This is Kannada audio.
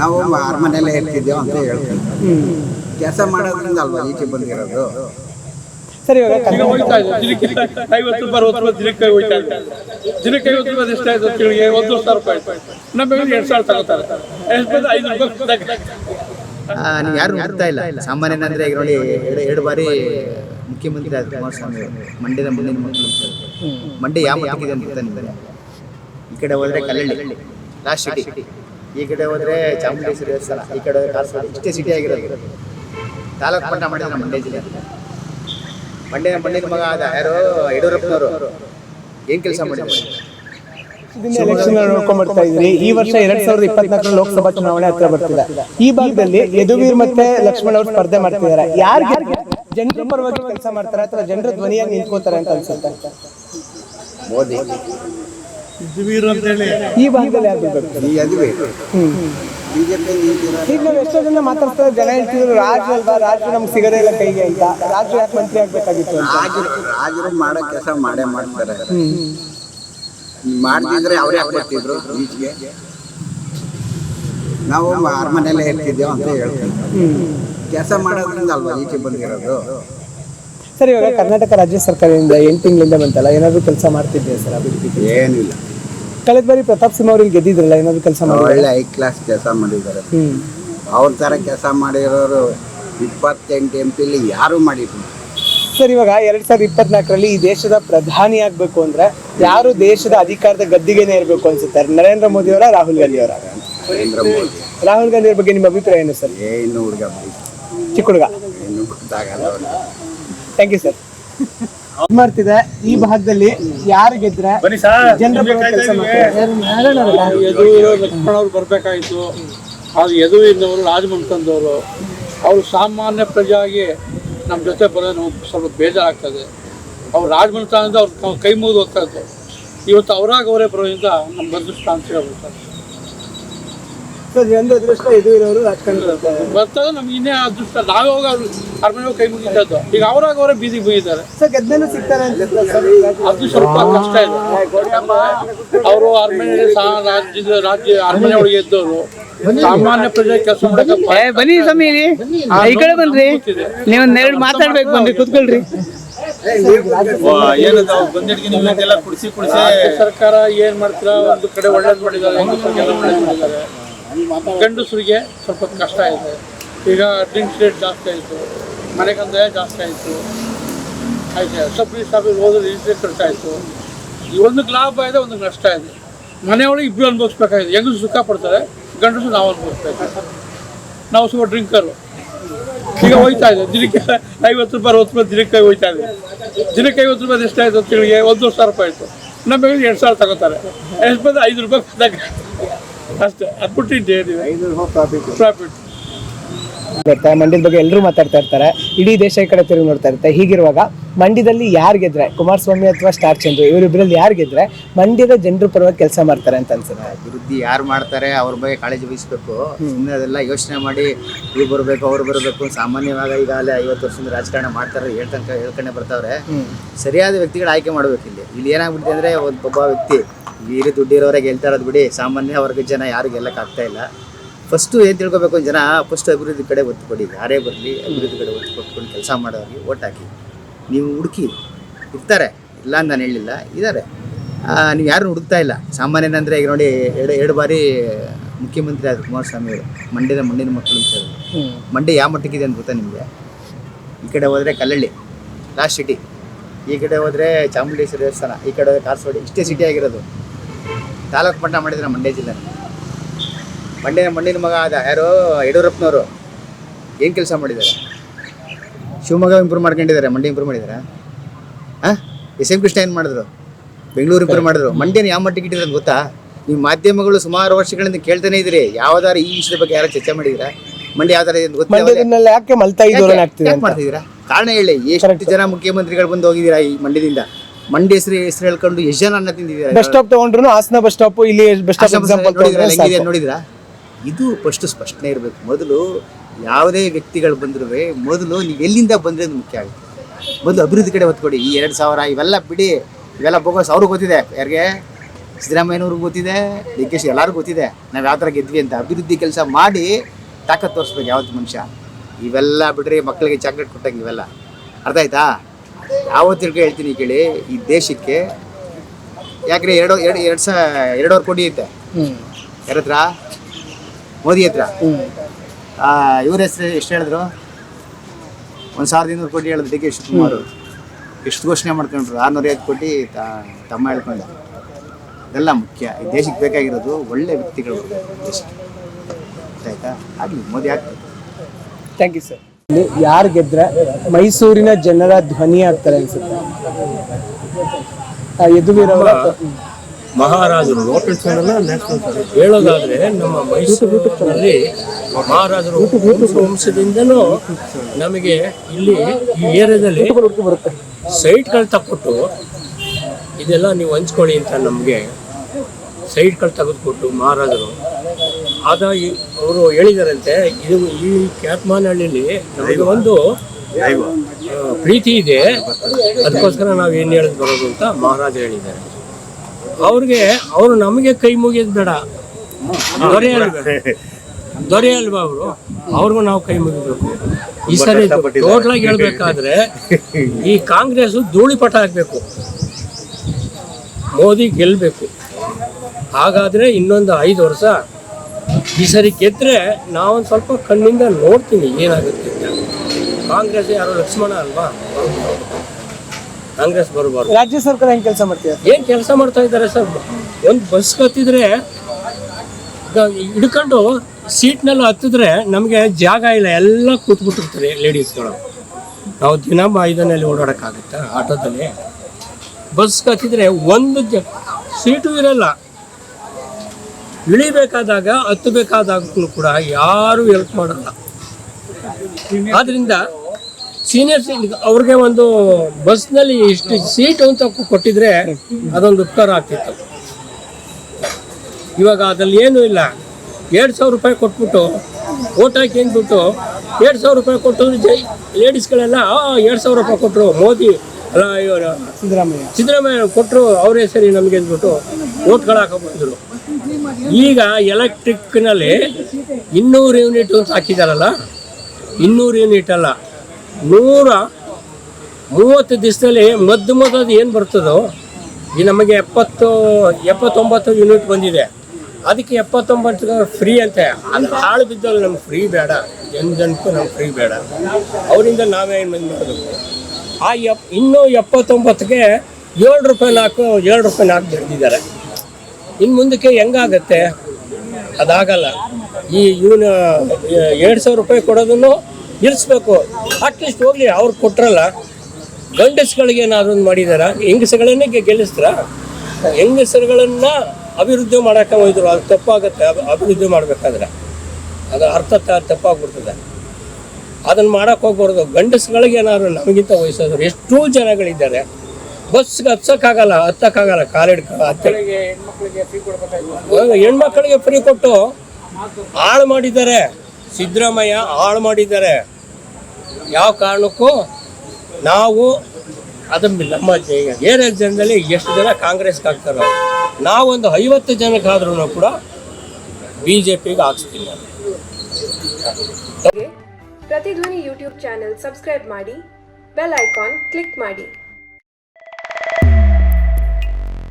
ನಾವು ಅರಮನೆಯಲ್ಲೇ ಇರ್ತಿದ್ದೇವೆ ಅಂತ ಹೇಳ್ತೀವಿ. ಕೆಲಸ ಮಾಡೋದ್ರಿಂದ ಅಲ್ವಾ ಈಚೆ ಬಂದಿರೋದು? ಸರಿ ಇವಾಗ ಐವತ್ತು ರೂಪಾಯಿ ಅರವತ್ತು ರೂಪಾಯಿ ದಿನಕ್ಕೆ ಹೋಯ್ತಾ ಇದೆ ದಿನಕ್ಕೆ ಐವತ್ತು ರೂಪಾಯಿ ಎಷ್ಟಾಯ್ತು ತಿಂಗಳಿಗೆ ಒಂದು ಸಾವಿರ ರೂಪಾಯಿ ನಮಗೆ ಎರಡು ಸಾವಿರ ತಗೋತಾರೆ. ಎಷ್ಟು ಬಂದು ಐದು ರೂಪಾಯಿ ನೀವು ಯಾರು ನೋಡ್ತಾ ಇಲ್ಲ? ಸಾಮಾನ್ಯನಂದ್ರೆ ಈಗ ನೋಡಿ ಎರಡು ಬಾರಿ ಮುಖ್ಯಮಂತ್ರಿ ಆದ ಕುಮಾರಸ್ವಾಮಿ ಅವರು ಮಂಡ್ಯದ ಮುಂದಿನ ಮುಖ್ಯಮಂತ್ರಿ. ಮಂಡ್ಯ ಯಾವ ಮಟ್ಟಿಗೆ ಅಂತ ಈ ಕಡೆ ಹೋದ್ರೆ ಕಲ್ಲಳ್ಳಿ ಲಾಸ್ಟ್ ಸಿಟಿ ಈ ಕಡೆ ಹೋದ್ರೆ ಚಾಮುಂಡೇಶ್ವರಿ ದೇವಸ್ಥಾನ ಈ ಕಡೆ ಹೋದ್ರೆ ಕಾಸರಗೋಡು ಇಷ್ಟೇ ಸಿಟಿ ಆಗಿರೋದು. ತಾಲೂಕು ಪಟ್ಟ ನಮ್ಮ ಮಂಡ್ಯ ಜಿಲ್ಲೆ. ಮಂಡ್ಯ ಮಂಡ್ಯದ ಮಗ ಆದ ಯಾರು? ಯಡಿಯೂರಪ್ಪನವರು. ಏನ್ ಕೆಲಸ ಮಾಡಿದ್ರು? ಇದ್ರಿ. ಈ ವರ್ಷ ಎರಡ್ ಸಾವಿರದ ಇಪ್ಪತ್ನಾಲ್ಕರ ಲೋಕಸಭಾ ಚುನಾವಣೆ ಹತ್ರ ಬರ್ತಿದೆ. ಈ ಭಾಗದಲ್ಲಿ ಯದುವೀರ್ ಮತ್ತೆ ಲಕ್ಷ್ಮಣ್ ಅವರು ಸ್ಪರ್ಧೆ ಮಾಡ್ತಿದ್ದಾರೆ. ಯಾರಿಗೆ ಜನರ ಪರವಾಗಿ ಕೆಲಸ ಮಾಡ್ತಾರೆ ಅಥವಾ ಜನರ ಧ್ವನಿಯಾಗಿ ನಿಂತ್ಕೋತಾರೆ ಅಂತ ಅನ್ಸುತ್ತೆ? ಮೋದಿ. ಈ ಭಾಗದಲ್ಲಿ ಯಾರು ಈಗ ನಾವು ಎಷ್ಟೋ ಜನ ಮಾತಾಡ್ತಾರೆ ಜನ ಹೇಳ್ತಿದ್ರು ರಾಜು ಅಲ್ವಾ ರಾಜು ನಮ್ಗೆ ಸಿಗದೇ ಇಲ್ಲ ಕೈಗೆ ಅಂತ. ರಾಜು ಯಾಕೆ ಮಂತ್ರಿ ಆಗ್ಬೇಕಾಗಿತ್ತು ಅಂತ? ರಾಜರು ಮಾಡೋ ಕೆಲಸ ಮಾಡೇ ಮಾಡ್ತಾರೆ. ಮಾಡ್ತಿದ್ರೆ ಅವ್ರೇ ಹಾಕ್ಕೊಡ್ತಿದ್ರು ಈಚೆಗೆ? ನಾವು ಅರಮನೆಯಲ್ಲೇ ಇರ್ತಿದ್ದೇವೆ ಅಂತ ಹೇಳ್ತೀವಿ. ಕೆಲಸ ಮಾಡೋದ್ರಿಂದ ಅಲ್ವಾ ಈಚೆ ಬಂದಿರೋದು? ಸರ್ ಇವಾಗ ಕರ್ನಾಟಕ ರಾಜ್ಯ ಸರ್ಕಾರದಿಂದ ಎಂಟು ತಿಂಗಳಿಂದ ಬಂತಲ್ಲ ಏನಾದ್ರು ಕೆಲಸ ಮಾಡ್ತಿದ್ದೆ ಸರ್ ಅಭಿವೃದ್ಧಿ ಏನಿಲ್ಲ. ಕಳೆದ ಬಾರಿ ಪ್ರತಾಪ್ ಸಿಂಹ ಅವ್ರಿಗೆ ಗೆದ್ದಿದ್ರಲ್ಲ ಏನಾದ್ರು ಕೆಲಸ ಮಾಡಿ ಒಳ್ಳೆ ಹೈ ಕ್ಲಾಸ್ ಕೆಲಸ ಮಾಡಿದ್ದಾರೆ. ಅವ್ರ ಥರ ಕೆಲಸ ಮಾಡಿರೋರು ಇಪ್ಪತ್ತೆಂಟು ಎಂ ಪಿಲಿ ಯಾರೂ ಮಾಡಿದ್ರು ಸರ್ ಇವಾಗ ಎರಡ್ ಸಾವಿರದ ಇಪ್ಪತ್ನಾಲ್ಕರಲ್ಲಿ ಈ ದೇಶದ ಪ್ರಧಾನಿ ಆಗ್ಬೇಕು ಅಂದ್ರೆ ಯಾರು ದೇಶದ ಅಧಿಕಾರದ ಗದ್ದಿಗೆನೇ ಇರಬೇಕು ಅನ್ಸುತ್ತೆ? ನರೇಂದ್ರ ಮೋದಿ ಅವರ ರಾಹುಲ್ ಗಾಂಧಿ ಅವರ? ನರೇಂದ್ರ ಮೋದಿ ರಾಹುಲ್ ಗಾಂಧಿ ಅವ್ರ ಬಗ್ಗೆ ನಿಮ್ಮ ಅಭಿಪ್ರಾಯ ಏನು ಸರ್? ಏನು ಹುಡುಗ ಚಿಕ್ಕ ಹುಡುಗ. ಏನು ಗೊತ್ತಾಗಲ್ಲ ಅವ್ರಿಗೆ ಥ್ಯಾಂಕ್ ಯು ಸರ್ ಮಾಡ್ತಿದೆ? ಈ ಭಾಗದಲ್ಲಿ ಯಾರು ಗೆದ್ರೆ ಜನರ ಲಕ್ಷ್ಮಣವ್ರು ಬರ್ಬೇಕಾಯ್ತು. ಅದು ಯದುವೀರದವರು ರಾಜಮಂತಂದವರು ಅವರು ಸಾಮಾನ್ಯ ಪ್ರಜೆಯಾಗಿ ನಮ್ಮ ಜೊತೆ ಬರೋದು ನಮ್ಗೆ ಸ್ವಲ್ಪ ಬೇಜಾರಾಗ್ತದೆ. ಅವ್ರು ರಾಜಮಂತಾನದಿಂದ ಅವ್ರು ಕ- ಕೈ ಮುಗಿದು ಹೋಗ್ತಾ ಇತ್ತು ಇವತ್ತು ಅವರಾಗ ಅವರೇ ಬರೋದ್ರಿಂದ ನಮ್ಮ ಅದೃಷ್ಟ ಅಂತ ಹೇಳ್ಬಿಡ್ತಾರೆ ಸರ್. ಒಂದು ಅದೃಷ್ಟ ಇರೋರು ರಾಜಕಾರಣ ಬರ್ತದೆ ನಮ್ಗೆ ಇನ್ನೇ ಅದೃಷ್ಟ. ನಾವೇ ಹೋಗಿ ಅವ್ರು ಅರಮನೆ ಹೋಗಿ ಕೈ ಮುಗಿತಾ ಈಗ ಅವ್ರಾಗ ಅವರೇ ಬೀದಿಗೆ ಬೀಗಿದ್ದಾರೆ. ಸರ್ ಗೆದ್ದಲು ಸಿಗ್ತಾರೆ ಅಂತ ಸರ್. ಅದು ಸ್ವಲ್ಪ ಕಷ್ಟ ಇದೆ. ಅವರು ಅರಮನೆ ರಾಜ್ಯದ ರಾಜ್ಯ ಅರಮನೆ ಒಳಗೆ ಇದ್ದವರು ಸಾಮಾನ್ಯ ಪ್ರಜೆ ಕೆಲಸ ಮಾಡಕ್ಕೆ ಬನ್ನಿ. ಸ್ವಾಮಿ ಈ ಕಡೆ ಬನ್ರಿ. ನೀವೊಂದ್ ಎರಡು ಮಾತಾಡ್ಬೇಕು ಬನ್ರಿ ಕುತ್ಕೊಳ್ರಿ. ಸರ್ಕಾರ ಏನ್ ಮಾಡ್ತೀರಾ? ಒಂದು ಕಡೆ ಒಳ್ಳೇದ್ ಮಾಡಿದ್ದಾರೆ. ಗಂಡಸರಿಗೆ ಸ್ವಲ್ಪ ಕಷ್ಟ ಇದೆ ಈಗ ಡ್ರಿಂಕ್ಸ್ ರೇಟ್ ಜಾಸ್ತಿ ಆಯಿತು. ಮನೆಗಂದಾಯ ಜಾಸ್ತಿ ಆಯಿತು. ಆಯ್ತು? ಸಬ್ ರಿಜಿಸ್ಟ್ರಾಫೀಸ್ ಹೋದ್ರೆ ರಿಜಿಸ್ಟ್ರೇಟ್ ಖರ್ಚಾಯಿತು ಒಂದಕ್ಕೆ ಲಾಭ ಇದೆ, ಒಂದಕ್ಕೆ ನಷ್ಟ ಇದೆ. ಮನೆಯೊಳಗೆ ಇಬ್ಬರು ಅನುಭವಿಸ್ಬೇಕಾಗಿದೆ. ಹೆಂಗಸು ಸುಖ ಪಡ್ತಾರೆ ಗಂಡಸು ನಾವು ಅನುಭವಿಸ್ಬೇಕು ನಾವು ಸ್ವಲ್ಪ ಡ್ರಿಂಕರು ಈಗ ಹೋಯ್ತಾ ಇದೆ. ದಿನಕ್ಕೆ ಐವತ್ತು ರೂಪಾಯಿ, ಅರವತ್ತು ರೂಪಾಯಿ ದಿನಕ್ಕೆ ಹೋಯ್ತಾ ಇದೆ. ದಿನಕ್ಕೆ ಐವತ್ತು ರೂಪಾಯಿ ಎಷ್ಟಾಯಿತು ತಿಳಿಗೆ, ಒಂದು ಸಾವಿರ ರೂಪಾಯಿ ಆಯಿತು. ನಮಗೆ ಎರಡು ಸಾವಿರ ತಗೋತಾರೆ. ಎಷ್ಟು ಬಂದು ಐದು ರೂಪಾಯಿ ಅಷ್ಟೇ ಅದು ಬಿಟ್ಟಿದ್ದು ಏನಿದೆ ಪ್ರಾಫಿಟ್ ಇರುತ್ತೆ ಮಂಡ್ಯದ ಬಗ್ಗೆ ಎಲ್ಲರೂ ಮಾತಾಡ್ತಾ ಇರ್ತಾರೆ. ಇಡೀ ದೇಶ ಈ ಕಡೆ ತಿರುಗಿ ನೋಡ್ತಾ ಇರುತ್ತೆ. ಹೀಗಿರುವಾಗ ಮಂಡ್ಯದಲ್ಲಿ ಯಾರು ಗೆದ್ರೆ? ಕುಮಾರಸ್ವಾಮಿ ಅಥವಾ ಸ್ಟಾರ್ ಚಂದ್ರು ಇವರಿಬ್ಬರಲ್ಲಿ ಯಾರು ಗೆದ್ರೆ? ಮಂಡ್ಯದ ಜನರ ಪರವಾಗಿ ಕೆಲಸ ಮಾಡ್ತಾರೆ ಅಂತ ಅನ್ಸುತ್ತೆ. ಅಭಿವೃದ್ಧಿ ಯಾರು ಮಾಡ್ತಾರೆ? ಅವ್ರ ಬಗ್ಗೆ ಕಾಳಜಿ ವಹಿಸ್ಬೇಕು. ಸುಮ್ಮನೆ ಅದೆಲ್ಲ ಯೋಚನೆ ಮಾಡಿ ಇವ್ರು ಬರಬೇಕು ಅವ್ರು ಬರಬೇಕು. ಸಾಮಾನ್ಯವಾಗಿ ಅಲ್ಲೇ ಐವತ್ತು ವರ್ಷದಿಂದ ರಾಜಕಾರಣ ಮಾಡ್ತಾರೆ ಹೇಳ್ತಂಕ ಹೇಳ್ಕೊಂಡೆ ಬರ್ತಾವ್ರೆ. ಸರಿಯಾದ ವ್ಯಕ್ತಿಗಳು ಆಯ್ಕೆ ಮಾಡ್ಬೇಕು ಇಲ್ಲಿ. ಇಲ್ಲಿ ಏನಾಗ್ಬಿಟ್ಟಿದೆ ಅಂದ್ರೆ ಒಬ್ಬ ವ್ಯಕ್ತಿ ಇಲ್ಲಿ ದುಡ್ಡಿರೋರೇ ಗೆಲ್ತಾ ಇರೋದು ಬಿಡಿ. ಸಾಮಾನ್ಯ ವರ್ಗದ ಜನ ಯಾರು ಗೆಲ್ಲಕ್ಕೆ ಆಗ್ತಾ ಇಲ್ಲ. ಫಸ್ಟು ಏನು ತಿಳ್ಕೊಬೇಕು ಜನ ಫಸ್ಟ್ ಅಭಿವೃದ್ಧಿ ಕಡೆ ಒತ್ತು ಕೊಡಿ ಯಾರೇ ಬರಲಿ ಅಭಿವೃದ್ಧಿ ಕಡೆ ಒತ್ತು ಕೊಟ್ಕೊಂಡು ಕೆಲಸ ಮಾಡೋರಿಗೆ ಓಟ್ ಹಾಕಿ. ನೀವು ಹುಡುಕಿ ಇರ್ತಾರೆ. ಇಲ್ಲ ಅಂತ ನಾನು ಹೇಳಿಲ್ಲ ಇದ್ದಾರೆ. ನೀವು ಯಾರು ಹುಡುಕ್ತಾ ಇಲ್ಲ. ಸಾಮಾನ್ಯನಂದ್ರೆ ಈಗ ನೋಡಿ ಎರಡು ಎರಡು ಬಾರಿ ಮುಖ್ಯಮಂತ್ರಿ ಆದ ಕುಮಾರಸ್ವಾಮಿ ಅವರು. ಮಂಡ್ಯದ ಮಂಡಿನ ಮಕ್ಕಳು ಅಂತ ಹೇಳಿದ್ರು ಮಂಡ್ಯ ಯಾವ ಮಟ್ಟಕ್ಕಿದೆ ಅಂತ ಗೊತ್ತಾ ನಿಮಗೆ? ಈ ಕಡೆ ಹೋದರೆ ಕಲ್ಲಳ್ಳಿ ಲಾಸ್ಟ್ ಸಿಟಿ ಈ ಕಡೆ ಹೋದರೆ ಚಾಮುಂಡೇಶ್ವರಿ ದೇವಸ್ಥಾನ. ಈ ಕಡೆ ಹೋದರೆ ಕಾರ್ಸೋಡಿ ಇಷ್ಟೇ ಸಿಟಿ ಆಗಿರೋದು. ತಾಲೂಕು ಪಟ್ಟ ಮಾಡಿದ್ರೆ ಮಂಡ್ಯ ಜಿಲ್ಲೆ. ಮಂಡ್ಯ ಮಂಡಿನ ಮಗ ಆದ ಯಾರು ಯಡಿಯೂರಪ್ಪನವರು ಏನು ಕೆಲಸ ಮಾಡಿದ್ದಾರೆ? ಶಿವಮೊಗ್ಗ ಇಂಪ್ರೂವ್ ಮಾಡ್ಕೊಂಡಿದ್ದಾರೆ ಮಂಡ್ಯ ಇಂಪ್ರೂವ್ ಮಾಡಿದ್ದಾರೆ? ಹಾಂ ಎಸ್ ಎಂ ಕೃಷ್ಣ ಏನು ಮಾಡಿದ್ರು? ಬೆಂಗಳೂರು ಇಂಪ್ರೂವ್ ಮಾಡಿದ್ರು. ಮಂಡ್ಯನ ಯಾವ ಮಟ್ಟಿಗೆ ಇಟ್ಟಿದ್ರೆ ಅಂತ ಗೊತ್ತಾ? ನೀವು ಮಾಧ್ಯಮಗಳು ಸುಮಾರು ವರ್ಷಗಳಿಂದ ಕೇಳ್ತಾನೆ ಇದ್ರಿ ಯಾವ್ದಾರು ಈ ವಿಷಯದ ಬಗ್ಗೆ ಯಾರು ಚರ್ಚೆ ಮಾಡಿದ್ದೀರಾ? ಮಂಡ್ಯ ಯಾವ್ದಾರ ಥರ ಯಾಕೆ ಮಾಡ್ತಿದ್ದೀರಾ? ಕಾರಣ ಹೇಳಿ ಎಷ್ಟು ಜನ ಮುಖ್ಯಮಂತ್ರಿಗಳು ಬಂದು ಹೋಗಿದ್ದೀರಾ ಈ ಮಂಡ್ಯದಿಂದ? ಮಂಡ್ಯ ಹೆಸರು ಹೆಸರು ಹೇಳ್ಕೊಂಡು ಎಷ್ಟು ಜನ ಅನ್ನ ತಿಂದಿದ್ದೀರಾ? ಬಸ್ ಸ್ಟಾಪ್ ತಗೊಂಡ್ರು ಹಾಸನ ಬಸ್ ಸ್ಟಾಪ್ ಇಲ್ಲಿ ಬಸ್ ಸ್ಟಾಪ್ ಎಕ್ಸಾಂಪಲ್ ನೋಡಿದ್ರಾ? ಹೆಂಗಿದೆ ನೋಡಿದ್ರಾ? ಇದು ಫಸ್ಟ್ ಸ್ಪಷ್ಟನೆ ಇರಬೇಕು. ಮೊದಲು ಯಾವುದೇ ವ್ಯಕ್ತಿಗಳು ಬಂದ್ರು ಮೊದಲು ನೀವು ಎಲ್ಲಿಂದ ಬಂದ್ರೆ ಮುಖ್ಯ ಆಗುತ್ತೆ. ಮೊದಲು ಅಭಿವೃದ್ಧಿ ಕಡೆ ಒತ್ತು ಕೊಡಿ ಈ ಎರಡು ಸಾವಿರ ಇವೆಲ್ಲ ಬಿಡಿ. ಇವೆಲ್ಲ ಬೋಗಸ್ ಅವ್ರಿಗೆ ಗೊತ್ತಿದೆ. ಯಾರಿಗೆ? ಸಿದ್ದರಾಮಯ್ಯನವ್ರಿಗೆ ಗೊತ್ತಿದೆ. ಡಿ ಕೆ ಶಿ ಎಲ್ಲರಿಗೂ ಗೊತ್ತಿದೆ. ನಾವು ಯಾವ ಥರ ಗೆದ್ವಿ ಅಂತ. ಅಭಿವೃದ್ಧಿ ಕೆಲಸ ಮಾಡಿ ತಾಕತ್ ತೋರಿಸ್ಬೇಕು ಯಾವತ್ತು ಮನುಷ್ಯ. ಇವೆಲ್ಲ ಬಿಡ್ರಿ ಮಕ್ಕಳಿಗೆ ಚಾಕ್ಲೇಟ್ ಕೊಟ್ಟಂಗೆ ಇವೆಲ್ಲ. ಅರ್ಥ ಆಯ್ತಾ? ಯಾವತ್ತಿರ್ಗ ಹೇಳ್ತೀನಿ ಕೇಳಿ ಈ ದೇಶಕ್ಕೆ ಯಾಕ್ರೆ ಎರಡು ಎರಡು ಎರಡು ಸಾ ಎರಡೂವರೆ ಕೋಟಿ ಐತೆ. ಯಾರ ಹತ್ರ? ಮೋದಿ ಹತ್ರ. ಇವ್ರ ಹೆಸರು ಎಷ್ಟು ಹೇಳಿದ್ರು? ಒಂದು ಸಾವಿರದ ಇನ್ನೂರು ಕೋಟಿ ಹೇಳಿದ್ರು ಡಿ ಕೆ ಶಿವಕುಮಾರ್ ಎಷ್ಟು ಘೋಷಣೆ ಮಾಡ್ಕೊಂಡ್ರು? ಆರ್ನೂರ ಐವತ್ತು ಕೋಟಿ ತಮ್ಮ ಹೇಳ್ಕೊಂಡ. ಇದೆಲ್ಲ ಮುಖ್ಯ. ಈ ದೇಶಕ್ಕೆ ಬೇಕಾಗಿರೋದು ಒಳ್ಳೆ ವ್ಯಕ್ತಿಗಳು. ದೇಶಕ್ಕೆ ಆಯ್ತಾ? ಆಗಲಿ ಮೋದಿ ಆಗ್ತದೆ ಥ್ಯಾಂಕ್ ಯು ಸರ್ ಯಾರು ಗೆದ್ರೆ ಮೈಸೂರಿನ ಜನರ ಧ್ವನಿ ಆಗ್ತಾರೆ ಅನ್ಸುತ್ತೆ. ಆ, ಯದುವೀರ್ ಮಹಾರಾಜರು ಲೋಕಲ್ ಚಾನಲ್ ನ್ಯಾಷನಲ್ ಹೇಳೋದಾದ್ರೆ ನಮ್ಮ ಮೈಸೂರಿನಲ್ಲಿ ಮಹಾರಾಜರು ವಂಶ ವಂಶದಿಂದನೂ ನಮಗೆ ಇಲ್ಲಿ ಈ ಏರಿಯಾದಲ್ಲಿ ಸೈಟ್ಗಳು ತಕ್ಕೊಟ್ಟು ಇದೆಲ್ಲ ನೀವು ಹಂಚ್ಕೊಳ್ಳಿ ಅಂತ ನಮಗೆ ಸೈಟ್ಗಳು ತೆಗೆದುಕೊಟ್ಟು ಮಹಾರಾಜರು ಆಗ ಅವರು ಹೇಳಿದಾರಂತೆ ಇದು ಈ ಕ್ಯಾತ್ಮಾನಹಳ್ಳಿಲಿ ನಮಗೆ ಒಂದು ಪ್ರೀತಿ ಇದೆ. ಅದಕ್ಕೋಸ್ಕರ ನಾವು ಏನು ಹೇಳೋದು ಬರೋದು ಅಂತ ಮಹಾರಾಜ ಹೇಳಿದ್ದಾರೆ. ಅವ್ರಿಗೆ ಅವರು ನಮಗೆ ಕೈ ಮುಗಿಯೋದು ಬೇಡ. ದೊರೆ ಅಲ್ವಾ? ದೊರೆ ಅಲ್ವಾ ಅವರು? ಅವ್ರಿಗೂ ನಾವು ಕೈ ಮುಗಿಬೇಕು. ಈ ಸರಿ ಟೋಟಲ್ ಆಗಿ ಹೇಳ್ಬೇಕಾದ್ರೆ ಈ ಕಾಂಗ್ರೆಸ್ ಧೂಳಿಪಟ ಆಗಬೇಕು. ಮೋದಿ ಗೆಲ್ಲಬೇಕು ಹಾಗಾದ್ರೆ ಇನ್ನೊಂದು ಐದು ವರ್ಷ ಈ ಸರಿ ಗೆದ್ರೆ ನಾವೊಂದು ಸ್ವಲ್ಪ ಕಣ್ಣಿಂದ ನೋಡ್ತೀನಿ ಏನಾಗುತ್ತೆ ಕಾಂಗ್ರೆಸ್ ಯಾರೋ ಲಕ್ಷ್ಮಣ ಅಲ್ವಾ? ಕಾಂಗ್ರೆಸ್ ಬರಬಾರ್ದು. ರಾಜ್ಯ ಸರ್ಕಾರ ಹೆಂಗ್ ಕೆಲಸ ಮಾಡ್ತೀವಿ ಏನು ಕೆಲಸ ಮಾಡ್ತಾ ಇದ್ದಾರೆ ಸರ್? ಒಂದು ಬಸ್ ಕತ್ತಿದ್ರೆ ಹಿಡ್ಕೊಂಡು ಸೀಟ್ನಲ್ಲಿ ಹತ್ತಿದ್ರೆ ನಮಗೆ ಜಾಗ ಇಲ್ಲ ಎಲ್ಲ ಕೂತ್ಬಿಟ್ಟಿರ್ತಾರೆ ಲೇಡೀಸ್ಗಳು ನಾವು ದಿನ ಇದನ್ನಲ್ಲಿ ಓಡಾಡೋಕ್ಕಾಗುತ್ತಾ ಆಟೋದಲ್ಲಿ? ಬಸ್ ಕತ್ತಿದ್ರೆ ಒಂದು ಸೀಟು ಇರಲ್ಲ. ಇಳಿಬೇಕಾದಾಗ ಹತ್ತಬೇಕಾದಾಗಲೂ ಕೂಡ ಯಾರು ಹೆಲ್ಪ್ ಮಾಡಲ್ಲ. ಆದ್ರಿಂದ ಸೀನಿಯರ್ ಅವ್ರಿಗೆ ಒಂದು ಬಸ್ನಲ್ಲಿ ಇಷ್ಟು ಸೀಟು ಅಂತ ಕೊಟ್ಟಿದ್ರೆ ಅದೊಂದು ಉಪಕಾರ ಆಗ್ತಿತ್ತು. ಇವಾಗ ಅದ್ರಲ್ಲಿ ಏನೂ ಇಲ್ಲ. ಎರಡು ಸಾವಿರ ರೂಪಾಯಿ ಕೊಟ್ಬಿಟ್ಟು ಓಟ್ ಹಾಕಿ ಅಂದ್ಬಿಟ್ಟು ಎರಡು ಸಾವಿರ ರೂಪಾಯಿ ಕೊಟ್ಟು ಜೈ ಲೇಡೀಸ್ಗಳೆಲ್ಲ ಎರಡು ಸಾವಿರ ರೂಪಾಯಿ ಕೊಟ್ಟರು ಮೋದಿ ಅಲ್ಲ ಇವರು ಸಿದ್ದರಾಮಯ್ಯ. ಸಿದ್ದರಾಮಯ್ಯ ಕೊಟ್ಟರು ಅವರೇ ಸರಿ ನಮಗೆ ಅಂದ್ಬಿಟ್ಟು ಓಟ್ಗಳು ಹಾಕೊಂಡ್ಬಂದರು ಈಗ ಎಲೆಕ್ಟ್ರಿಕ್ನಲ್ಲಿ ಇನ್ನೂರು ಯೂನಿಟ್ ಅಂತ ಹಾಕಿದಾರಲ್ಲ? ಇನ್ನೂರು ಯೂನಿಟ್ ಅಲ್ಲ. ನೂರ ಮೂವತ್ತು ದಿವಸದಲ್ಲಿ ಮದ್ದು ಮದ್ದು ಏನು ಬರ್ತದೋ? ಈ ನಮಗೆ ಎಪ್ಪತ್ತು, ಎಪ್ಪತ್ತೊಂಬತ್ತು ಯೂನಿಟ್ ಬಂದಿದೆ. ಅದಕ್ಕೆ ಎಪ್ಪತ್ತೊಂಬತ್ತು ಫ್ರೀ ಅಂತೆ. ಅಂತ ಹಾಳು ಬಿದ್ದಲ್ಲಿ ನಮ್ಗೆ ಫ್ರೀ ಬೇಡ. ಜನ ಜನಕ್ಕೂ ನಮ್ಗೆ ಫ್ರೀ ಬೇಡ. ಅವರಿಂದ ನಾವೇ ಏನು ಮಾಡಬೇಕು ಆ ಎಪ್, ಇನ್ನೂ ಎಪ್ಪತ್ತೊಂಬತ್ತಿಗೆ ಏಳು ರೂಪಾಯಿ ನಾಲ್ಕು ಏಳು ರೂಪಾಯಿ ನಾಲ್ಕು ಬೆಳೆದಿದ್ದಾರೆ ಇನ್ನು ಮುಂದಕ್ಕೆ ಹೆಂಗಾಗತ್ತೆ? ಅದಾಗಲ್ಲ. ಈ ಇವನ ಎರಡು ಸಾವಿರ ರೂಪಾಯಿ ಕೊಡೋದನ್ನು ನಿಲ್ಲಿಸ್ಬೇಕು. ಅಟ್ಲೀಸ್ಟ್ ಹೋಗಲಿ, ಅವ್ರು ಕೊಟ್ರಲ್ಲ. ಗಂಡಸ್ಗಳಿಗೆ ಏನಾದ್ರು ಒಂದು ಮಾಡಿದಾರ? ಹೆಂಗಸಗಳನ್ನೇ ಗೆಲ್ಲಿಸ್ತಾರ? ಹೆಂಗಸರುಗಳನ್ನ ಅಭಿವೃದ್ಧಿ ಮಾಡೋಕೆ ಹೋಯ್ದ್ರು ಅದು ತಪ್ಪಾಗುತ್ತೆ, ಅಭಿ- ಅಭಿವೃದ್ಧಿ ಮಾಡ್ಬೇಕಾದ್ರೆ. ಅದು ಅರ್ಥ ತಪ್ಪಾಗ್ಬಿಡ್ತದೆ. ಅದನ್ನ ಮಾಡಕ್ ಹೋಗ್ಬಾರ್ದು. ಗಂಡಸ್ಗಳಿಗೆ ಏನಾದ್ರು ನಮಗಿಂತ ವಯಸ್ಸಾದ್ರು ಎಷ್ಟೋ ಜನಗಳಿದ್ದಾರೆ. ಬಸ್ಗೆ ಹತ್ಸಕ್ಕಾಗಲ್ಲ ಹತ್ತಕ್ಕಾಗಲ್ಲ ಕಾಲಿಡ್ ಹತ್ತ. ಹೆಣ್ಮಕ್ಳಿಗೆ ಫ್ರೀ ಕೊಟ್ಟು ಹಾಳು ಮಾಡಿದ್ದಾರೆ. ಸಿದ್ದರಾಮಯ್ಯ ಹಾಳು ಮಾಡಿದ್ದಾರೆ. ಯಾವ ಕಾರಣಕ್ಕೂ ನಾವು ಅದನ್ನ ನಮ್ಮ ಏರಿಯಾ ಜನದಲ್ಲಿ ಎಷ್ಟು ಜನ ಕಾಂಗ್ರೆಸ್ಗೆ ಹಾಕ್ತಾರೋ ನಾವೊಂದು ಐವತ್ತು ಜನಕ್ಕಾದ್ರೂ ಕೂಡ ಬಿ ಜೆ ಪಿಗೆ ಹಾಕ್ಸ್ತೀನಿ ಪ್ರತಿಧ್ವನಿ ಯೂಟ್ಯೂಬ್ ಚಾನೆಲ್ ಸಬ್ಸ್ಕ್ರೈಬ್ ಮಾಡಿ ಬೆಲ್ ಐಕಾನ್ ಕ್ಲಿಕ್ ಮಾಡಿ.